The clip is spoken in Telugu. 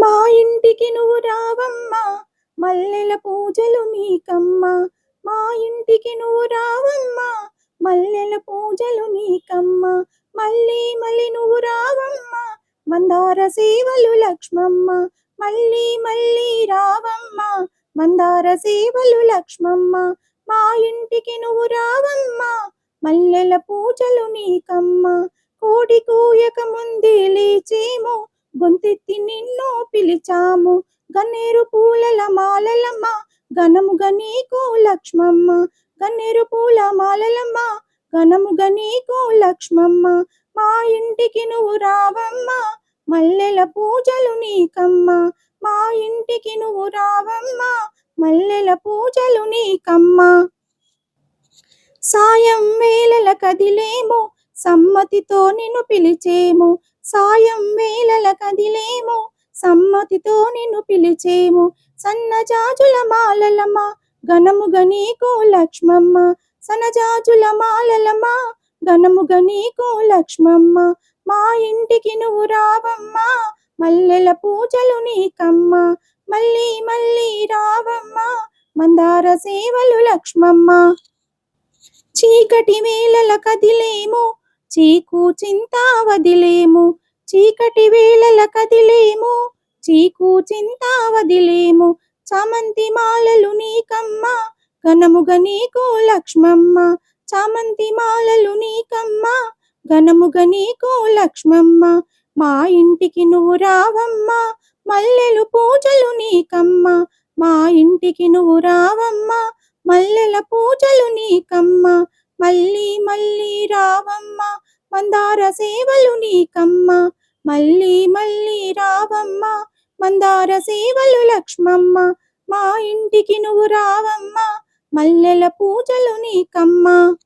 మా ఇంటికి నువ్వు రావమ్మా. మల్లెల పూజలు నీకమ్మా. మా ఇంటికి నువ్వు రావమ్మా. మల్లెల పూజలు నీకమ్మా. మళ్ళీ మళ్ళీ నువ్వు రావమ్మా. మందార సేవలు లక్ష్మమ్మ. మళ్ళీ మళ్ళీ రావమ్మా. మందార సేవలు లక్ష్మమ్మ. మా ఇంటికి నువ్వు రావమ్మా. మల్లెల పూజలు నీకమ్మా. కోడి కూయక ముందే లేచేమో. గొంతెత్తి నిన్ను పిలిచాము. గన్నేరు పూలల మాలలమ్మ ఘనముగా నీకు లక్ష్మమ్మ. గన్నేరు పూల మాలలమ్మ ఘనముగా నీకు లక్ష్మమ్మ. మా ఇంటికి నువ్వు రావమ్మ మల్లెల పూజలు నీకమ్మా. మా ఇంటికి నువ్వు రావమ్మ మల్లెల పూజలు నీకమ్మా. సాయం వేళల కదిలేము సమ్మతితో నిన్ను పిలిచేము. సాయం వేళల కదిలేము. సమ్మతితో నిన్ను పిలిచేము. సన్నజాజుల మాలలమ్మ ఘనముగా నీకు లక్ష్మమ్మ. సన్నజాజుల మాలలమ్మ ఘనముగా నీకు లక్ష్మమ్మ. మా ఇంటికి నువ్వు రావమ్మా మల్లెల పూజలు నీకమ్మ. మళ్ళీ మళ్ళీ రావమ్మా మందార సేవలు లక్ష్మమ్మ. చీకటి వేళల కదిలేము. చీకు చింత వదిలేము చీకటి వేళల కదిలేము చీకు చింత వదిలేము చామంతి మాలలు నీకమ్మ ఘనముగా నీకు లక్ష్మమ్మ చామంతి మాలలు నీకమ్మ ఘనముగా నీకు లక్ష్మమ్మ మా ఇంటికి నువ్వు రావమ్మా మల్లెలు పూజలు నీకమ్మ మా ఇంటికి నువ్వు రావమ్మ మల్లెల పూజలు నీకమ్మ మళ్ళీ మళ్ళీ రావమ్మ. మందార సేవలు నీకమ్మ. మళ్ళీ మళ్ళీ రావమ్మ. మందార సేవలు లక్ష్మమ్మ. మా ఇంటికి నువ్వు రావమ్మ. మల్లెల పూజలు నీకమ్మ.